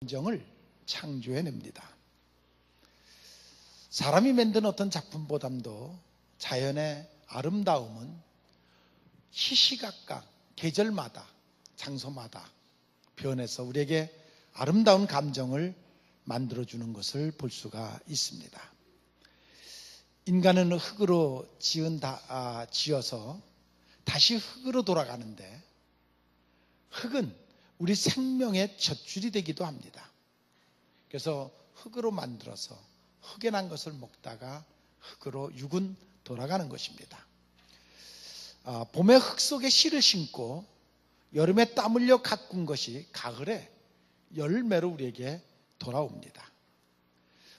감정을 창조해냅니다. 사람이 만든 어떤 작품보담도 자연의 아름다움은 시시각각 계절마다 장소마다 변해서 우리에게 아름다운 감정을 만들어주는 것을 볼 수가 있습니다. 인간은 흙으로 지은 다, 아, 지어서 다시 흙으로 돌아가는데 흙은 우리 생명의 젖줄이 되기도 합니다. 그래서 흙으로 만들어서 흙에 난 것을 먹다가 흙으로 육은 돌아가는 것입니다. 아, 봄에 흙 속에 씨를 심고 여름에 땀 흘려 가꾼 것이 가을에 열매로 우리에게 돌아옵니다.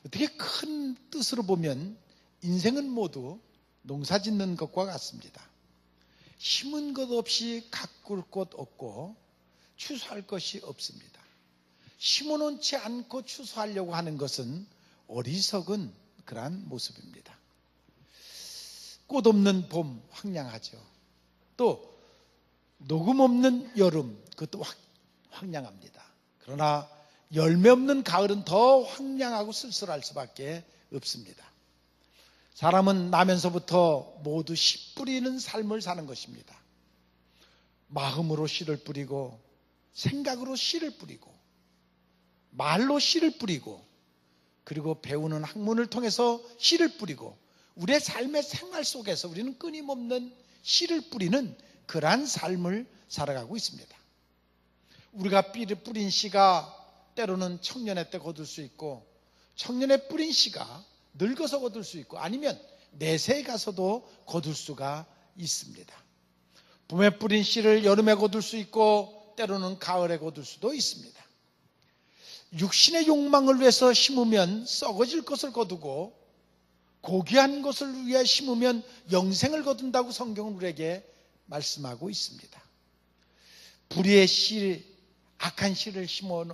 어떻게 큰 뜻으로 보면 인생은 모두 농사 짓는 것과 같습니다. 심은 것 없이 가꿀 것 없고 추수할 것이 없습니다. 심어놓지 않고 추수하려고 하는 것은 어리석은 그러한 모습입니다. 꽃 없는 봄 황량하죠. 또 녹음 없는 여름 그것도 황량합니다. 그러나 열매 없는 가을은 더 황량하고 쓸쓸할 수밖에 없습니다. 사람은 나면서부터 모두 씨 뿌리는 삶을 사는 것입니다. 마음으로 씨를 뿌리고 생각으로 씨를 뿌리고 말로 씨를 뿌리고 그리고 배우는 학문을 통해서 씨를 뿌리고 우리의 삶의 생활 속에서 우리는 끊임없는 씨를 뿌리는 그러한 삶을 살아가고 있습니다. 우리가 삐를 뿌린 씨가 때로는 청년의 때 거둘 수 있고 청년의 뿌린 씨가 늙어서 거둘 수 있고 아니면 내세에 가서도 거둘 수가 있습니다. 봄에 뿌린 씨를 여름에 거둘 수 있고 때로는 가을에 거둘 수도 있습니다. 육신의 욕망을 위해서 심으면 썩어질 것을 거두고 고귀한 것을 위해 심으면 영생을 거둔다고 성경은 우리에게 말씀하고 있습니다. 불의의 씨, 악한 씨를 심어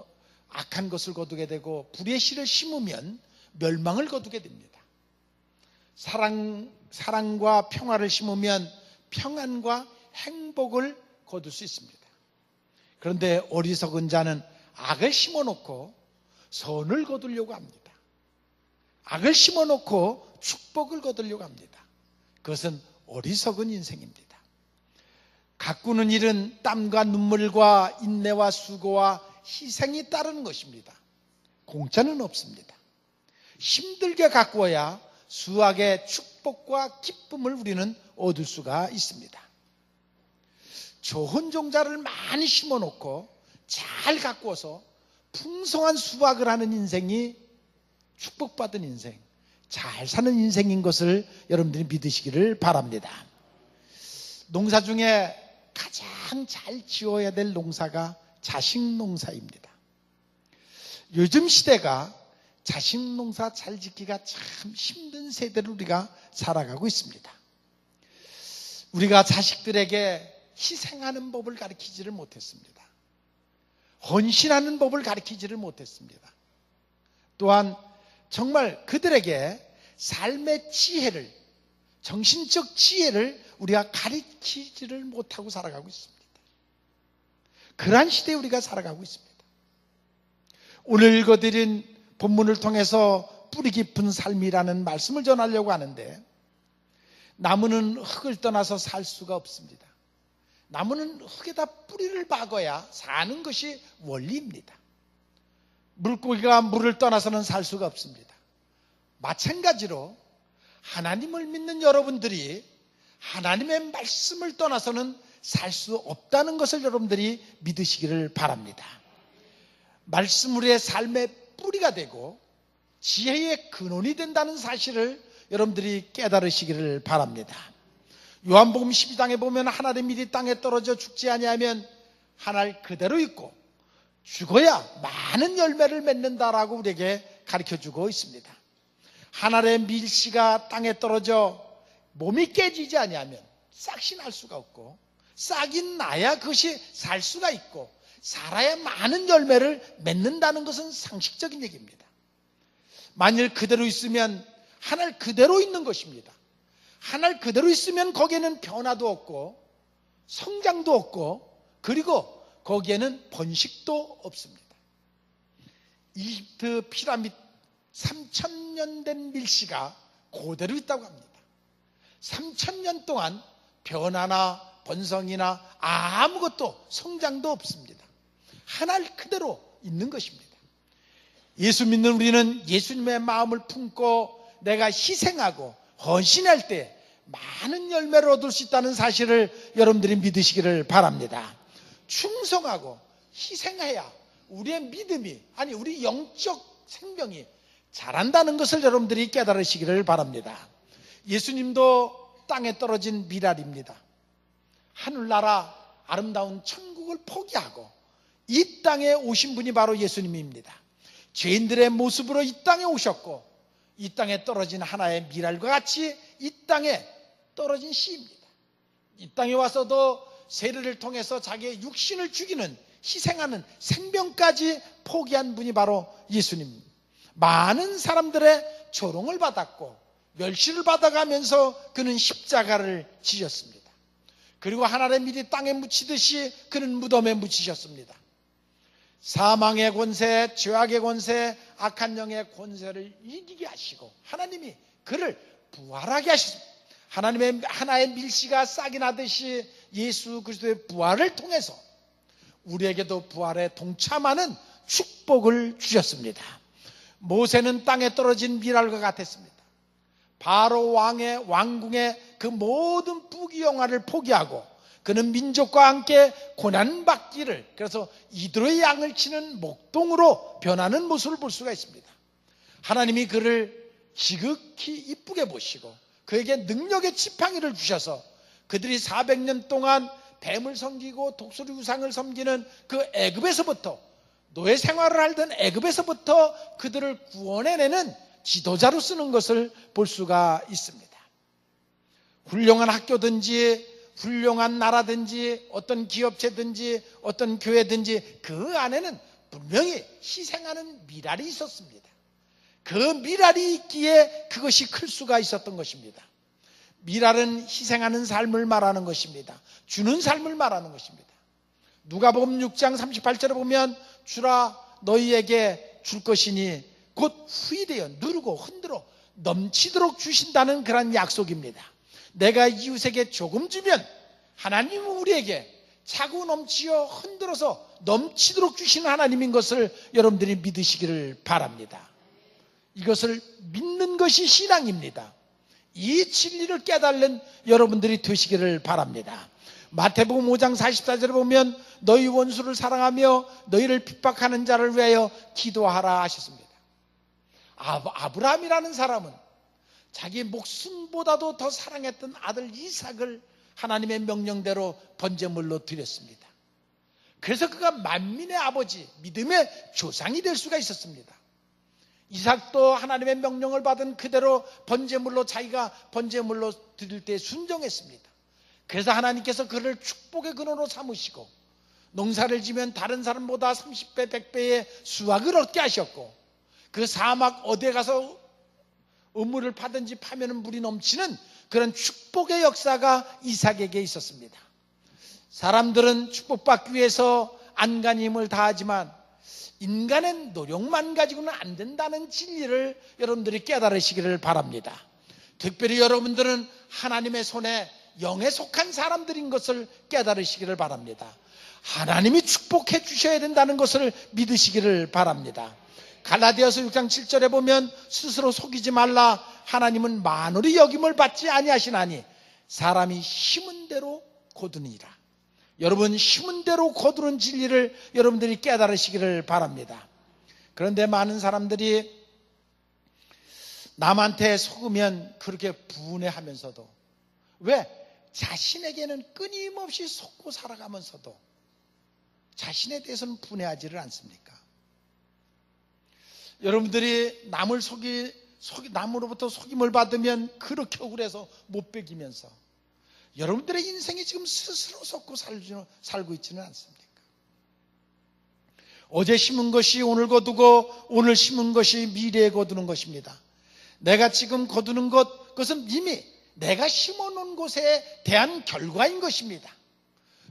악한 것을 거두게 되고 불의의 씨를 심으면 멸망을 거두게 됩니다. 사랑 사랑과 평화를 심으면 평안과 행복을 거둘 수 있습니다. 그런데 어리석은 자는 악을 심어 놓고 선을 거두려고 합니다. 악을 심어 놓고 축복을 거두려고 합니다. 그것은 어리석은 인생입니다. 가꾸는 일은 땀과 눈물과 인내와 수고와 희생이 따르는 것입니다. 공짜는 없습니다. 힘들게 가꾸어야 수학의 축복과 기쁨을 우리는 얻을 수가 있습니다. 좋은 종자를 많이 심어 놓고 잘 가꾸어서 풍성한 수확을 하는 인생이 축복받은 인생, 잘 사는 인생인 것을 여러분들이 믿으시기를 바랍니다. 농사 중에 가장 잘 지어야 될 농사가 자식 농사입니다. 요즘 시대가 자식 농사 잘 짓기가 참 힘든 세대를 우리가 살아가고 있습니다. 우리가 자식들에게 희생하는 법을 가르치지를 못했습니다. 헌신하는 법을 가르치지를 못했습니다. 또한 정말 그들에게 삶의 지혜를, 정신적 지혜를 우리가 가르치지를 못하고 살아가고 있습니다. 그러한 시대에 우리가 살아가고 있습니다. 오늘 읽어드린 본문을 통해서 뿌리 깊은 삶이라는 말씀을 전하려고 하는데 나무는 흙을 떠나서 살 수가 없습니다. 나무는 흙에다 뿌리를 박아야 사는 것이 원리입니다. 물고기가 물을 떠나서는 살 수가 없습니다. 마찬가지로 하나님을 믿는 여러분들이 하나님의 말씀을 떠나서는 살 수 없다는 것을 여러분들이 믿으시기를 바랍니다. 말씀 우리의 삶의 뿌리가 되고 지혜의 근원이 된다는 사실을 여러분들이 깨달으시기를 바랍니다. 요한복음 12장에 보면 하나의 밀이 땅에 떨어져 죽지 아니하면 하늘 그대로 있고 죽어야 많은 열매를 맺는다라고 우리에게 가르쳐 주고 있습니다. 하늘의 밀씨가 땅에 떨어져 몸이 깨지지 아니하면 싹이 날 수가 없고 싹이 나야 그것이 살 수가 있고 살아야 많은 열매를 맺는다는 것은 상식적인 얘기입니다. 만일 그대로 있으면 하늘 그대로 있는 것입니다. 하늘 그대로 있으면 거기에는 변화도 없고 성장도 없고 그리고 거기에는 번식도 없습니다. 이집트 피라밋 3천년 된 밀씨가 그대로 있다고 합니다. 3천년 동안 변화나 번성이나 아무것도 성장도 없습니다. 하나를 그대로 있는 것입니다. 예수 믿는 우리는 예수님의 마음을 품고 내가 희생하고 헌신할 때 많은 열매를 얻을 수 있다는 사실을 여러분들이 믿으시기를 바랍니다. 충성하고 희생해야 우리의 믿음이 아니 우리 영적 생명이 자란다는 것을 여러분들이 깨달으시기를 바랍니다. 예수님도 땅에 떨어진 미랄입니다. 하늘나라 아름다운 천국을 포기하고 이 땅에 오신 분이 바로 예수님입니다. 죄인들의 모습으로 이 땅에 오셨고 이 땅에 떨어진 하나의 미랄과 같이 이 땅에 떨어진 씨입니다. 이 땅에 와서도 세례를 통해서 자기의 육신을 죽이는 희생하는 생명까지 포기한 분이 바로 예수님. 많은 사람들의 조롱을 받았고 멸시를 받아가면서 그는 십자가를 지셨습니다. 그리고 하나의 밀이 땅에 묻히듯이 그는 무덤에 묻히셨습니다. 사망의 권세, 죄악의 권세, 악한 영의 권세를 이기게 하시고 하나님이 그를 부활하게 하셨습니다. 하나님의 하나의 밀씨가 싹이 나듯이 예수 그리스도의 부활을 통해서 우리에게도 부활에 동참하는 축복을 주셨습니다. 모세는 땅에 떨어진 미랄과 같았습니다. 바로 왕의 왕궁의 그 모든 부귀영화를 포기하고 그는 민족과 함께 고난받기를 그래서 이들의 양을 치는 목동으로 변하는 모습을 볼 수가 있습니다. 하나님이 그를 지극히 이쁘게 보시고 그에게 능력의 지팡이를 주셔서 그들이 400년 동안 뱀을 섬기고 독수리 우상을 섬기는 그 애굽에서부터 노예 생활을 하던 애굽에서부터 그들을 구원해내는 지도자로 쓰는 것을 볼 수가 있습니다. 훌륭한 학교든지 훌륭한 나라든지 어떤 기업체든지 어떤 교회든지 그 안에는 분명히 희생하는 미랄이 있었습니다. 그 미랄이 있기에 그것이 클 수가 있었던 것입니다. 미랄은 희생하는 삶을 말하는 것입니다. 주는 삶을 말하는 것입니다. 누가복음 6장 38절에 보면 주라 너희에게 줄 것이니 곧 후이되어 누르고 흔들어 넘치도록 주신다는 그런 약속입니다. 내가 이웃에게 조금 주면 하나님은 우리에게 차고 넘치어 흔들어서 넘치도록 주시는 하나님인 것을 여러분들이 믿으시기를 바랍니다. 이것을 믿는 것이 신앙입니다. 이 진리를 깨달는 여러분들이 되시기를 바랍니다. 마태복음 5장 44절에 보면 너희 원수를 사랑하며 너희를 핍박하는 자를 위하여 기도하라 하셨습니다. 아브라함이라는 사람은 자기 목숨보다도 더 사랑했던 아들 이삭을 하나님의 명령대로 번제물로 드렸습니다. 그래서 그가 만민의 아버지, 믿음의 조상이 될 수가 있었습니다. 이삭도 하나님의 명령을 받은 그대로 번제물로 자기가 번제물로 드릴 때 순종했습니다. 그래서 하나님께서 그를 축복의 근원으로 삼으시고 농사를 지면 다른 사람보다 30배, 100배의 수확을 얻게 하셨고 그 사막 어디에 가서 우물을 파든지 파면은 물이 넘치는 그런 축복의 역사가 이삭에게 있었습니다. 사람들은 축복받기 위해서 안간힘을 다하지만 인간의 노력만 가지고는 안 된다는 진리를 여러분들이 깨달으시기를 바랍니다. 특별히 여러분들은 하나님의 손에 영에 속한 사람들인 것을 깨달으시기를 바랍니다. 하나님이 축복해 주셔야 된다는 것을 믿으시기를 바랍니다. 갈라디아서 6장 7절에 보면 스스로 속이지 말라 하나님은 만월이 여김을 받지 아니하시나니 사람이 심은 대로 거두니라. 여러분 심은 대로 거두는 진리를 여러분들이 깨달으시기를 바랍니다. 그런데 많은 사람들이 남한테 속으면 그렇게 분해하면서도 왜 자신에게는 끊임없이 속고 살아가면서도 자신에 대해서는 분해하지를 않습니까? 여러분들이 남을 속이, 속이 남으로부터 속임을 받으면 그렇게 억울해서 못 베기면서 여러분들의 인생이 지금 스스로 속고 살고 있지는 않습니까? 어제 심은 것이 오늘 거두고 오늘 심은 것이 미래에 거두는 것입니다. 내가 지금 거두는 것, 그것은 이미 내가 심어놓은 곳에 대한 결과인 것입니다.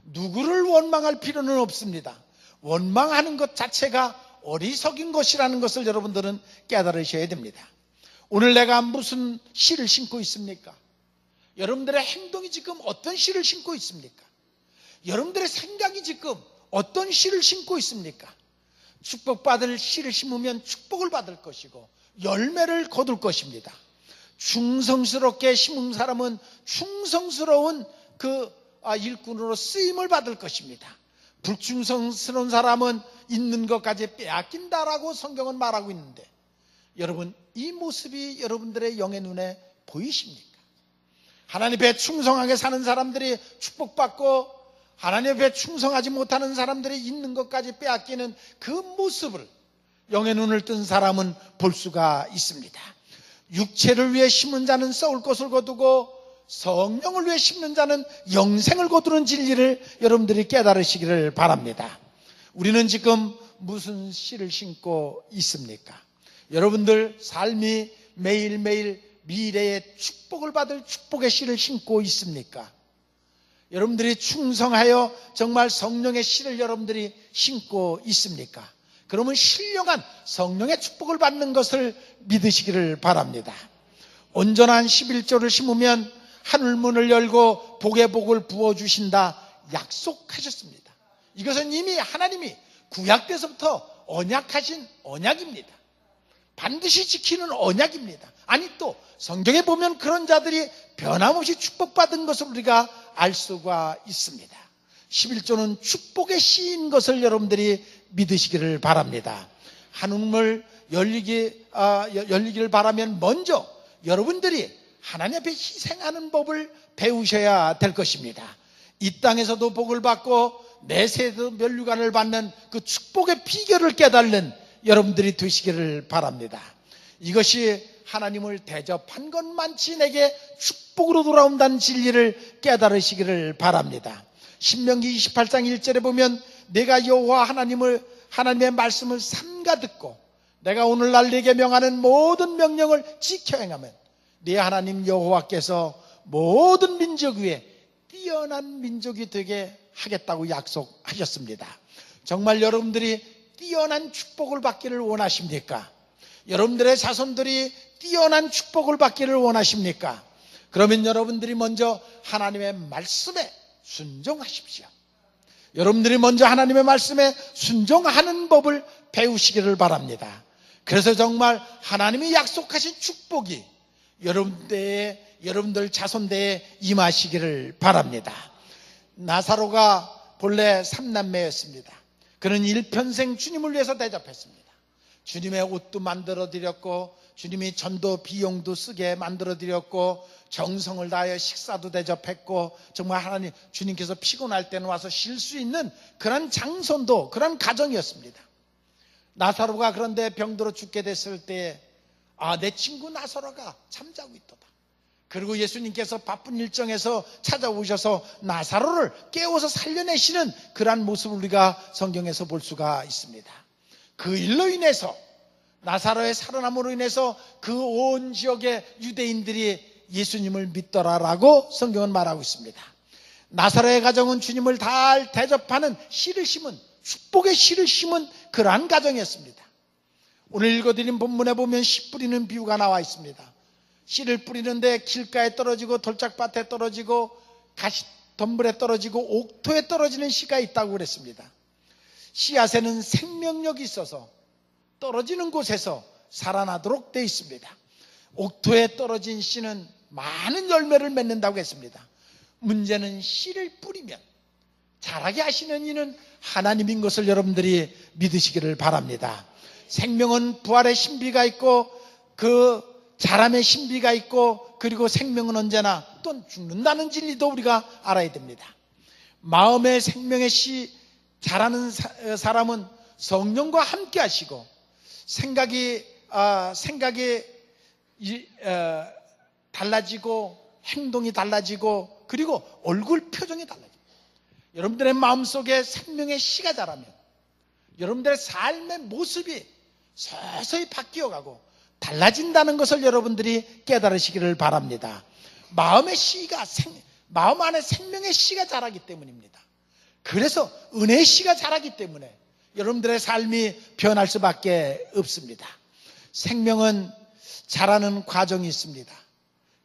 누구를 원망할 필요는 없습니다. 원망하는 것 자체가 어리석인 것이라는 것을 여러분들은 깨달으셔야 됩니다. 오늘 내가 무슨 씨를 심고 있습니까? 여러분들의 행동이 지금 어떤 씨를 심고 있습니까? 여러분들의 생각이 지금 어떤 씨를 심고 있습니까? 축복받을 씨를 심으면 축복을 받을 것이고 열매를 거둘 것입니다. 충성스럽게 심은 사람은 충성스러운 그 아, 일꾼으로 쓰임을 받을 것입니다. 불충성스러운 사람은 있는 것까지 빼앗긴다라고 성경은 말하고 있는데 여러분 이 모습이 여러분들의 영의 눈에 보이십니까? 하나님 앞에 충성하게 사는 사람들이 축복받고 하나님 앞에 충성하지 못하는 사람들이 있는 것까지 빼앗기는 그 모습을 영의 눈을 뜬 사람은 볼 수가 있습니다. 육체를 위해 심은 자는 썩을 것을 거두고 성령을 위해 심는 자는 영생을 거두는 진리를 여러분들이 깨달으시기를 바랍니다. 우리는 지금 무슨 씨를 심고 있습니까? 여러분들 삶이 매일매일 미래의 축복을 받을 축복의 씨를 심고 있습니까? 여러분들이 충성하여 정말 성령의 씨를 여러분들이 심고 있습니까? 그러면 신령한 성령의 축복을 받는 것을 믿으시기를 바랍니다. 온전한 11조를 심으면 하늘문을 열고 복의 복을 부어주신다 약속하셨습니다. 이것은 이미 하나님이 구약 때서부터 언약하신 언약입니다. 반드시 지키는 언약입니다. 아니 또 성경에 보면 그런 자들이 변함없이 축복받은 것을 우리가 알 수가 있습니다. 11조는 축복의 시인 것을 여러분들이 믿으시기를 바랍니다. 한움을 열리기, 아, 열리기를 바라면 먼저 여러분들이 하나님 앞에 희생하는 법을 배우셔야 될 것입니다. 이 땅에서도 복을 받고 내세도 멸류관을 받는 그 축복의 비결을 깨달는 여러분들이 되시기를 바랍니다. 이것이 하나님을 대접한 것만치 내게 축복으로 돌아온다는 진리를 깨달으시기를 바랍니다. 신명기 28장 1절에 보면 내가 여호와 하나님을 하나님의 말씀을 삼가 듣고 내가 오늘날 내게 명하는 모든 명령을 지켜 행하면 네 하나님 여호와께서 모든 민족 위에 뛰어난 민족이 되게 하겠다고 약속하셨습니다. 정말 여러분들이 뛰어난 축복을 받기를 원하십니까? 여러분들의 자손들이 뛰어난 축복을 받기를 원하십니까? 그러면 여러분들이 먼저 하나님의 말씀에 순종하십시오. 여러분들이 먼저 하나님의 말씀에 순종하는 법을 배우시기를 바랍니다. 그래서 정말 하나님이 약속하신 축복이 여러분들의 여러분들 자손대에 임하시기를 바랍니다. 나사로가 본래 삼남매였습니다. 그는 일편생 주님을 위해서 대접했습니다. 주님의 옷도 만들어 드렸고 주님이 전도 비용도 쓰게 만들어 드렸고 정성을 다하여 식사도 대접했고 정말 하나님 주님께서 피곤할 때는 와서 쉴 수 있는 그런 장손도 그런 가정이었습니다. 나사로가 그런데 병들어 죽게 됐을 때 아, 내 친구 나사로가 잠자고 있도다. 그리고 예수님께서 바쁜 일정에서 찾아오셔서 나사로를 깨워서 살려내시는 그러한 모습을 우리가 성경에서 볼 수가 있습니다. 그 일로 인해서 나사로의 살아남으로 인해서 그 온 지역의 유대인들이 예수님을 믿더라라고 성경은 말하고 있습니다. 나사로의 가정은 주님을 잘 대접하는 씨를 심은 축복의 씨를 심은 그러한 가정이었습니다. 오늘 읽어드린 본문에 보면 씨 뿌리는 비유가 나와 있습니다. 씨를 뿌리는데 길가에 떨어지고 돌짝밭에 떨어지고 가시 덤불에 떨어지고 옥토에 떨어지는 씨가 있다고 그랬습니다. 씨앗에는 생명력이 있어서 떨어지는 곳에서 살아나도록 되어 있습니다. 옥토에 떨어진 씨는 많은 열매를 맺는다고 했습니다. 문제는 씨를 뿌리면 자라게 하시는 이는 하나님인 것을 여러분들이 믿으시기를 바랍니다. 생명은 부활의 신비가 있고 그 자람의 신비가 있고 그리고 생명은 언제나 또 죽는다는 진리도 우리가 알아야 됩니다. 마음의 생명의 씨 자라는 사람은 성령과 함께 하시고 생각이 아, 생각이 어, 달라지고 행동이 달라지고 그리고 얼굴 표정이 달라집니다. 여러분들의 마음속에 생명의 씨가 자라면 여러분들의 삶의 모습이 서서히 바뀌어 가고 달라진다는 것을 여러분들이 깨달으시기를 바랍니다. 마음의 씨가 생, 마음 안에 생명의 씨가 자라기 때문입니다. 그래서 은혜의 씨가 자라기 때문에 여러분들의 삶이 변할 수밖에 없습니다. 생명은 자라는 과정이 있습니다.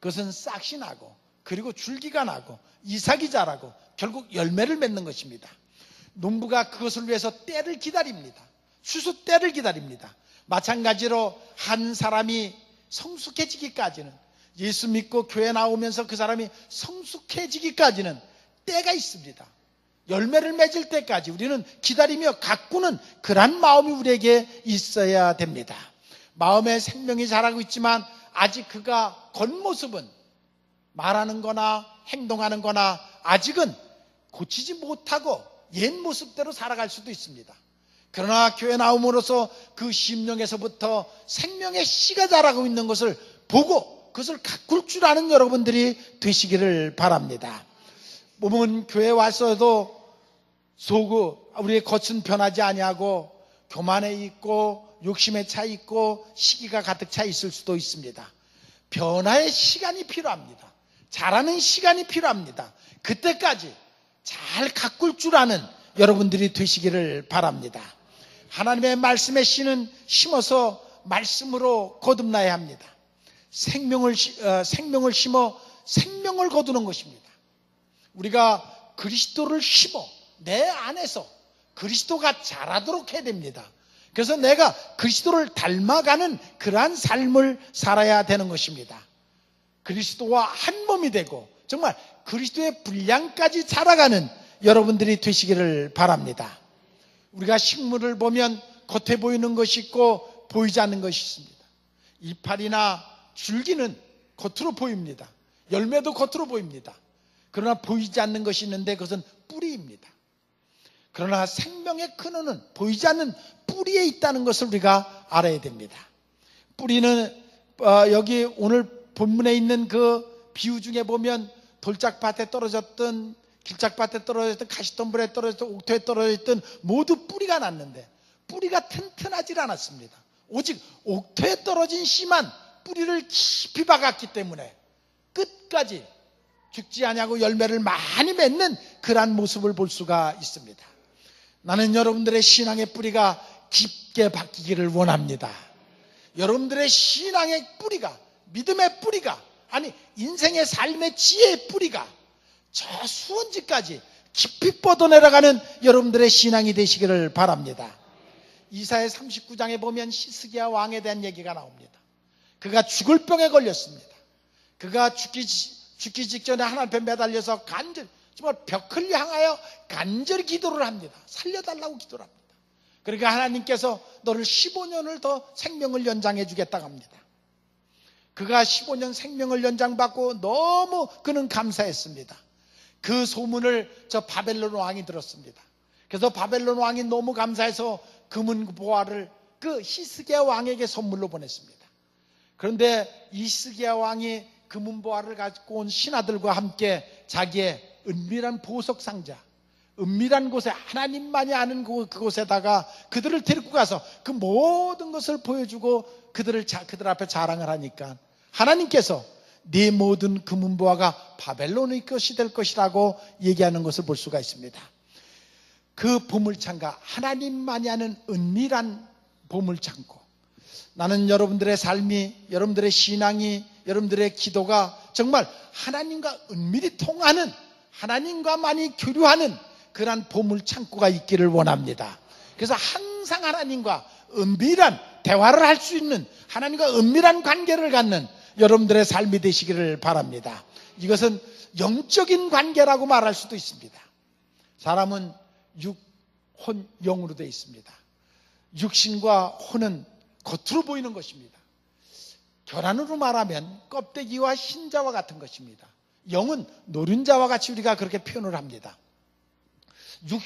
그것은 싹이 나고 그리고 줄기가 나고 이삭이 자라고 결국 열매를 맺는 것입니다. 농부가 그것을 위해서 때를 기다립니다. 추수 때를 기다립니다. 마찬가지로 한 사람이 성숙해지기까지는 예수 믿고 교회 나오면서 그 사람이 성숙해지기까지는 때가 있습니다. 열매를 맺을 때까지 우리는 기다리며 가꾸는 그런 마음이 우리에게 있어야 됩니다. 마음에 생명이 자라고 있지만 아직 그가 겉모습은 말하는 거나 행동하는 거나 아직은 고치지 못하고 옛 모습대로 살아갈 수도 있습니다. 그러나 교회 나옴으로써 그 심령에서부터 생명의 씨가 자라고 있는 것을 보고 그것을 가꿀 줄 아는 여러분들이 되시기를 바랍니다. 몸은 교회 와서도 소구 우리의 겉은 변하지 아니하고 교만에 있고 욕심에 차 있고 시기가 가득 차 있을 수도 있습니다. 변화의 시간이 필요합니다. 자라는 시간이 필요합니다. 그때까지 잘 가꿀 줄 아는 여러분들이 되시기를 바랍니다. 하나님의 말씀의 씨는 심어서 말씀으로 거듭나야 합니다. 생명을, 시- 어, 생명을 심어 생명을 거두는 것입니다. 우리가 그리스도를 심어 내 안에서 그리스도가 자라도록 해야 됩니다. 그래서 내가 그리스도를 닮아가는 그러한 삶을 살아야 되는 것입니다. 그리스도와 한 몸이 되고 정말 그리스도의 분량까지 자라가는 여러분들이 되시기를 바랍니다. 우리가 식물을 보면 겉에 보이는 것이 있고 보이지 않는 것이 있습니다. 이파리나 줄기는 겉으로 보입니다. 열매도 겉으로 보입니다. 그러나 보이지 않는 것이 있는데 그것은 뿌리입니다. 그러나 생명의 근원은 보이지 않는 뿌리에 있다는 것을 우리가 알아야 됩니다. 뿌리는 어, 여기 오늘 본문에 있는 그 비유 중에 보면 돌짝밭에 떨어졌던 길짝밭에 떨어졌던 가시덤불에 떨어졌던 옥토에 떨어졌던 모두 뿌리가 났는데 뿌리가 튼튼하지 않았습니다. 오직 옥토에 떨어진 씨만 뿌리를 깊이 박았기 때문에 끝까지 죽지 아니하고 열매를 많이 맺는 그러한 모습을 볼 수가 있습니다. 나는 여러분들의 신앙의 뿌리가 깊게 바뀌기를 원합니다. 여러분들의 신앙의 뿌리가 믿음의 뿌리가 아니 인생의 삶의 지혜의 뿌리가 저 수원지까지 깊이 뻗어내려가는 여러분들의 신앙이 되시기를 바랍니다. 이사의 39장에 보면 시스기야 왕에 대한 얘기가 나옵니다. 그가 죽을 병에 걸렸습니다. 그가 죽기, 죽기 직전에 하나님 앞에 매달려서 간절, 정말 벽을 향하여 간절히 기도를 합니다. 살려달라고 기도를 합니다. 그러니까 하나님께서 너를 15년을 더 생명을 연장해 주겠다고 합니다. 그가 15년 생명을 연장받고 너무 그는 감사했습니다. 그 소문을 저 바벨론 왕이 들었습니다. 그래서 바벨론 왕이 너무 감사해서 금은 보화를 그 히스기야 왕에게 선물로 보냈습니다. 그런데 이스기야 왕이 금은 보화를 가지고 온 신하들과 함께 자기의 은밀한 보석 상자, 은밀한 곳에 하나님만이 아는 그- 그곳에다가 그들을 데리고 가서 그 모든 것을 보여주고 그들을 자- 그들 앞에 자랑을 하니까 하나님께서 네 모든 금은 보화가 바벨론의 것이 될 것이라고 얘기하는 것을 볼 수가 있습니다. 그 보물창가 하나님만이 아는 은밀한 보물창고 나는 여러분들의 삶이 여러분들의 신앙이 여러분들의 기도가 정말 하나님과 은밀히 통하는 하나님과만이 교류하는 그러한 보물창고가 있기를 원합니다. 그래서 항상 하나님과 은밀한 대화를 할 수 있는 하나님과 은밀한 관계를 갖는 여러분들의 삶이 되시기를 바랍니다. 이것은 영적인 관계라고 말할 수도 있습니다. 사람은 육, 혼, 영으로 되어 있습니다. 육신과 혼은 겉으로 보이는 것입니다. 결안으로 말하면 껍데기와 흰자와 같은 것입니다. 영은 노른자와 같이 우리가 그렇게 표현을 합니다. 육,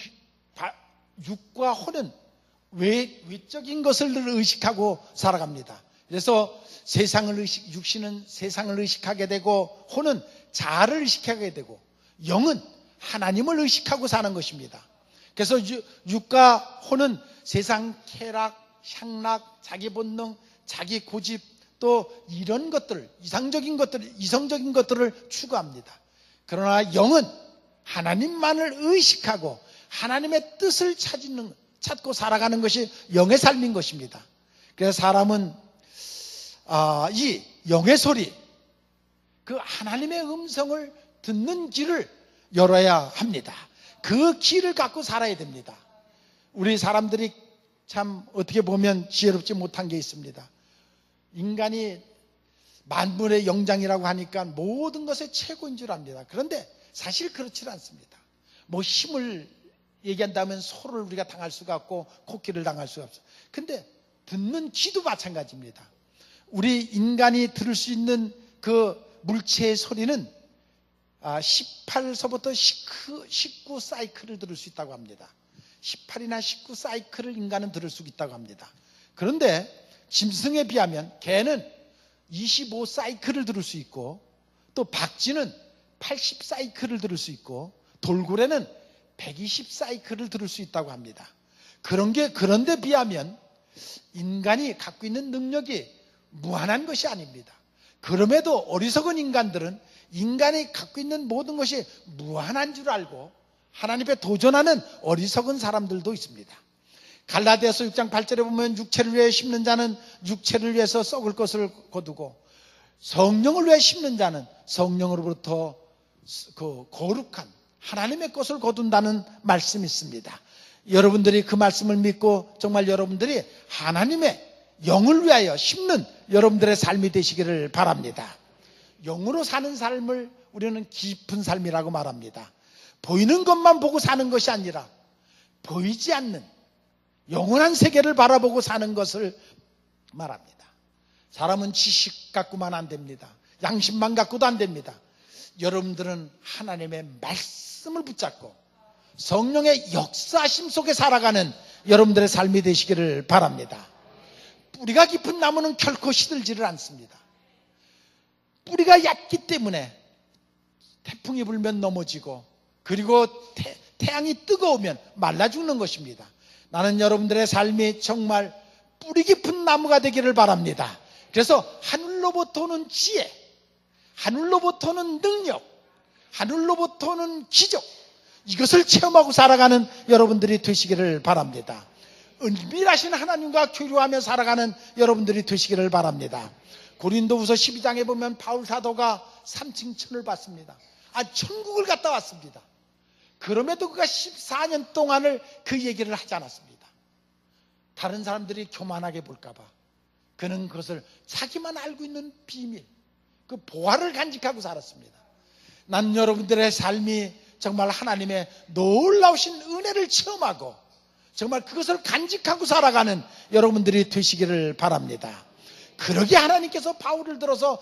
바- 육과 혼은 외, 외적인 것을 늘 의식하고 살아갑니다. 그래서 세상을 의식, 육신은 세상을 의식하게 되고 혼은 자아를 의식하게 되고 영은 하나님을 의식하고 사는 것입니다. 그래서 유- 육과 혼은 세상 쾌락, 향락, 자기 본능, 자기 고집 또 이런 것들, 이상적인 것들, 이성적인 것들을 추구합니다. 그러나 영은 하나님만을 의식하고 하나님의 뜻을 찾는, 찾고 살아가는 것이 영의 삶인 것입니다. 그래서 사람은 아, 이 영의 소리, 그 하나님의 음성을 듣는 길을 열어야 합니다. 그 길을 갖고 살아야 됩니다. 우리 사람들이 참 어떻게 보면 지혜롭지 못한 게 있습니다. 인간이 만물의 영장이라고 하니까 모든 것의 최고인 줄 압니다. 그런데 사실 그렇지 않습니다. 뭐 힘을 얘기한다면 소를 우리가 당할 수가 없고 코끼를 당할 수가 없어요. 근데 듣는 귀도 마찬가지입니다. 우리 인간이 들을 수 있는 그 물체의 소리는 18서부터 19, 19 사이클을 들을 수 있다고 합니다. 18이나 19 사이클을 인간은 들을 수 있다고 합니다. 그런데 짐승에 비하면 개는 25 사이클을 들을 수 있고 또 박쥐는 80 사이클을 들을 수 있고 돌고래는 120 사이클을 들을 수 있다고 합니다. 그런 게 그런데 비하면 인간이 갖고 있는 능력이 무한한 것이 아닙니다. 그럼에도 어리석은 인간들은 인간이 갖고 있는 모든 것이 무한한 줄 알고 하나님께 도전하는 어리석은 사람들도 있습니다. 갈라디아서 6장 8절에 보면 육체를 위해 심는 자는 육체를 위해서 썩을 것을 거두고 성령을 위해 심는 자는 성령으로부터 그 거룩한 하나님의 것을 거둔다는 말씀이 있습니다. 여러분들이 그 말씀을 믿고 정말 여러분들이 하나님의 영을 위하여 심는 여러분들의 삶이 되시기를 바랍니다. 영으로 사는 삶을 우리는 깊은 삶이라고 말합니다. 보이는 것만 보고 사는 것이 아니라 보이지 않는 영원한 세계를 바라보고 사는 것을 말합니다. 사람은 지식 갖고만 안 됩니다. 양심만 갖고도 안 됩니다. 여러분들은 하나님의 말씀을 붙잡고 성령의 역사심 속에 살아가는 여러분들의 삶이 되시기를 바랍니다. 뿌리가 깊은 나무는 결코 시들지를 않습니다. 뿌리가 얕기 때문에 태풍이 불면 넘어지고 그리고 태, 태양이 뜨거우면 말라 죽는 것입니다. 나는 여러분들의 삶이 정말 뿌리 깊은 나무가 되기를 바랍니다. 그래서 하늘로부터는 지혜, 하늘로부터는 능력, 하늘로부터는 기적, 이것을 체험하고 살아가는 여러분들이 되시기를 바랍니다. 은밀하신 하나님과 교류하며 살아가는 여러분들이 되시기를 바랍니다. 고린도후서 12장에 보면 바울 사도가 3층 천을 받습니다. 아, 천국을 갔다 왔습니다. 그럼에도 그가 14년 동안을 그 얘기를 하지 않았습니다. 다른 사람들이 교만하게 볼까봐. 그는 그것을 자기만 알고 있는 비밀, 그 보화를 간직하고 살았습니다. 난 여러분들의 삶이 정말 하나님의 놀라우신 은혜를 체험하고 정말 그것을 간직하고 살아가는 여러분들이 되시기를 바랍니다. 그러게 하나님께서 바울을 들어서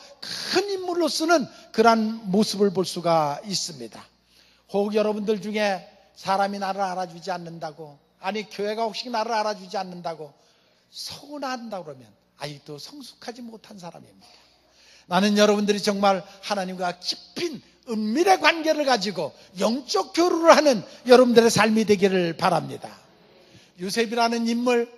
큰 인물로 쓰는 그러한 모습을 볼 수가 있습니다. 혹 여러분들 중에 사람이 나를 알아주지 않는다고 아니 교회가 혹시 나를 알아주지 않는다고 서운한다 그러면 아직도 성숙하지 못한 사람입니다. 나는 여러분들이 정말 하나님과 깊은 은밀의 관계를 가지고 영적 교류를 하는 여러분들의 삶이 되기를 바랍니다. 요셉이라는 인물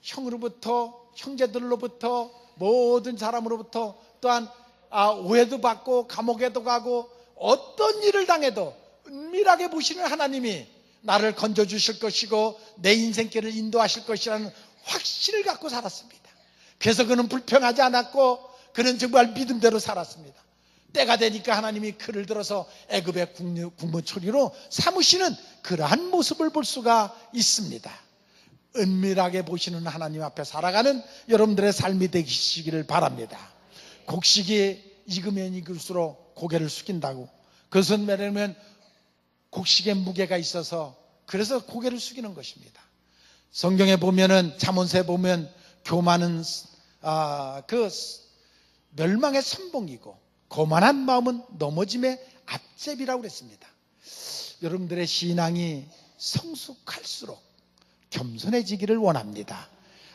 형으로부터 형제들로부터 모든 사람으로부터 또한 아, 오해도 받고 감옥에도 가고 어떤 일을 당해도 은밀하게 보시는 하나님이 나를 건져 주실 것이고 내 인생길을 인도하실 것이라는 확신을 갖고 살았습니다. 그래서 그는 불평하지 않았고 그는 정말 믿음대로 살았습니다. 때가 되니까 하나님이 그를 들어서 애굽의 국무초리로 삼으시는 그러한 모습을 볼 수가 있습니다. 은밀하게 보시는 하나님 앞에 살아가는 여러분들의 삶이 되시기를 바랍니다. 곡식이 익으면 익을수록 고개를 숙인다고. 그것은 뭐냐면 곡식의 무게가 있어서 그래서 고개를 숙이는 것입니다. 성경에 보면은 잠언서에 보면 교만은 아, 그 멸망의 선봉이고 거만한 마음은 넘어짐의 앞잽이라고 그랬습니다. 여러분들의 신앙이 성숙할수록 겸손해지기를 원합니다.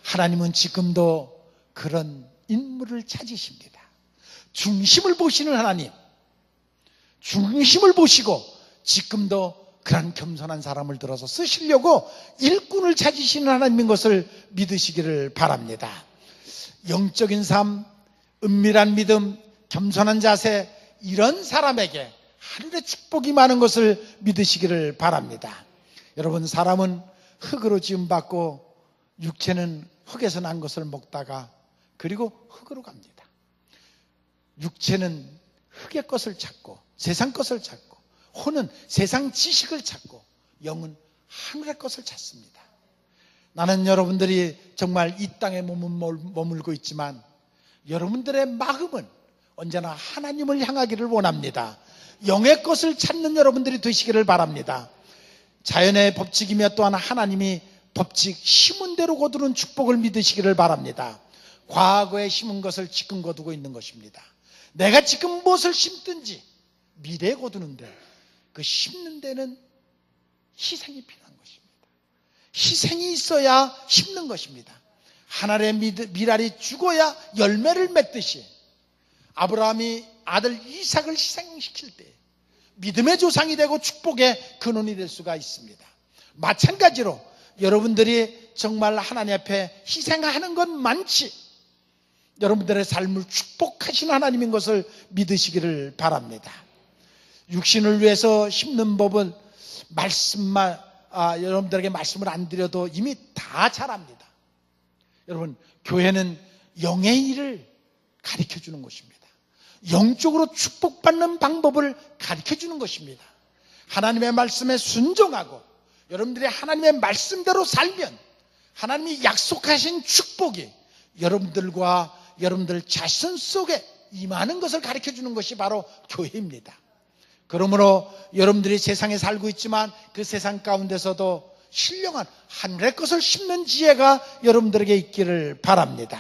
하나님은 지금도 그런 인물을 찾으십니다. 중심을 보시는 하나님, 중심을 보시고 지금도 그런 겸손한 사람을 들어서 쓰시려고 일꾼을 찾으시는 하나님인 것을 믿으시기를 바랍니다. 영적인 삶, 은밀한 믿음, 겸손한 자세, 이런 사람에게 하늘의 축복이 많은 것을 믿으시기를 바랍니다. 여러분, 사람은 흙으로 지음받고 육체는 흙에서 난 것을 먹다가 그리고 흙으로 갑니다. 육체는 흙의 것을 찾고 세상 것을 찾고 혼은 세상 지식을 찾고 영은 하늘의 것을 찾습니다. 나는 여러분들이 정말 이 땅에 머물고 있지만 여러분들의 마음은 언제나 하나님을 향하기를 원합니다. 영의 것을 찾는 여러분들이 되시기를 바랍니다. 자연의 법칙이며 또한 하나님이 법칙 심은 대로 거두는 축복을 믿으시기를 바랍니다. 과거에 심은 것을 지금 거두고 있는 것입니다. 내가 지금 무엇을 심든지 미래에 거두는데 그 심는 데는 희생이 필요한 것입니다. 희생이 있어야 심는 것입니다. 하나의 미랄이 죽어야 열매를 맺듯이 아브라함이 아들 이삭을 희생시킬 때 믿음의 조상이 되고 축복의 근원이 될 수가 있습니다. 마찬가지로 여러분들이 정말 하나님 앞에 희생하는 것 많지 여러분들의 삶을 축복하신 하나님인 것을 믿으시기를 바랍니다. 육신을 위해서 심는 법은 말씀만 아, 여러분들에게 말씀을 안 드려도 이미 다 잘합니다. 여러분 교회는 영의 일을 가르쳐 주는 것입니다. 영적으로 축복받는 방법을 가르쳐 주는 것입니다. 하나님의 말씀에 순종하고 여러분들이 하나님의 말씀대로 살면 하나님이 약속하신 축복이 여러분들과 여러분들 자신 속에 임하는 것을 가르쳐 주는 것이 바로 교회입니다. 그러므로 여러분들이 세상에 살고 있지만 그 세상 가운데서도 신령한 하늘의 것을 심는 지혜가 여러분들에게 있기를 바랍니다.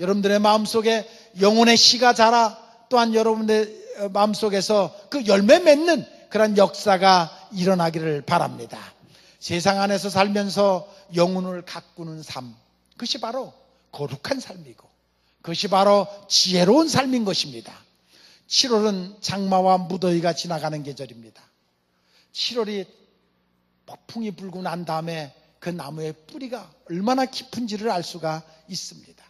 여러분들의 마음속에 영혼의 씨가 자라 또한 여러분의 마음속에서 그 열매 맺는 그런 역사가 일어나기를 바랍니다. 세상 안에서 살면서 영혼을 가꾸는 삶. 그것이 바로 거룩한 삶이고 그것이 바로 지혜로운 삶인 것입니다. 7월은 장마와 무더위가 지나가는 계절입니다. 7월이 폭풍이 불고 난 다음에 그 나무의 뿌리가 얼마나 깊은지를 알 수가 있습니다.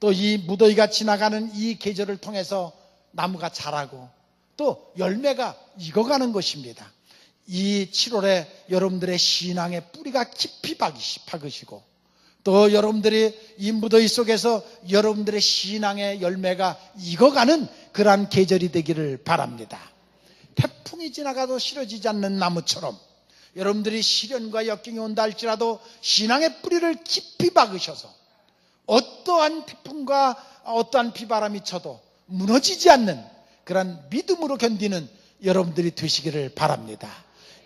또 이 무더위가 지나가는 이 계절을 통해서 나무가 자라고 또 열매가 익어가는 것입니다. 이 7월에 여러분들의 신앙의 뿌리가 깊이 박으시고 또 여러분들이 이 무더위 속에서 여러분들의 신앙의 열매가 익어가는 그러한 계절이 되기를 바랍니다. 태풍이 지나가도 싫어지지 않는 나무처럼 여러분들이 시련과 역경이 온다 할지라도 신앙의 뿌리를 깊이 박으셔서 어떠한 태풍과 어떠한 비바람이 쳐도 무너지지 않는 그런 믿음으로 견디는 여러분들이 되시기를 바랍니다.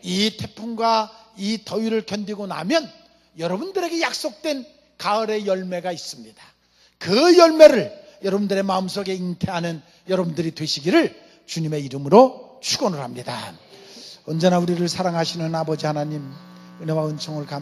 이 태풍과 이 더위를 견디고 나면 여러분들에게 약속된 가을의 열매가 있습니다. 그 열매를 여러분들의 마음속에 잉태하는 여러분들이 되시기를 주님의 이름으로 축원을 합니다. 언제나 우리를 사랑하시는 아버지 하나님 은혜와 은총을 감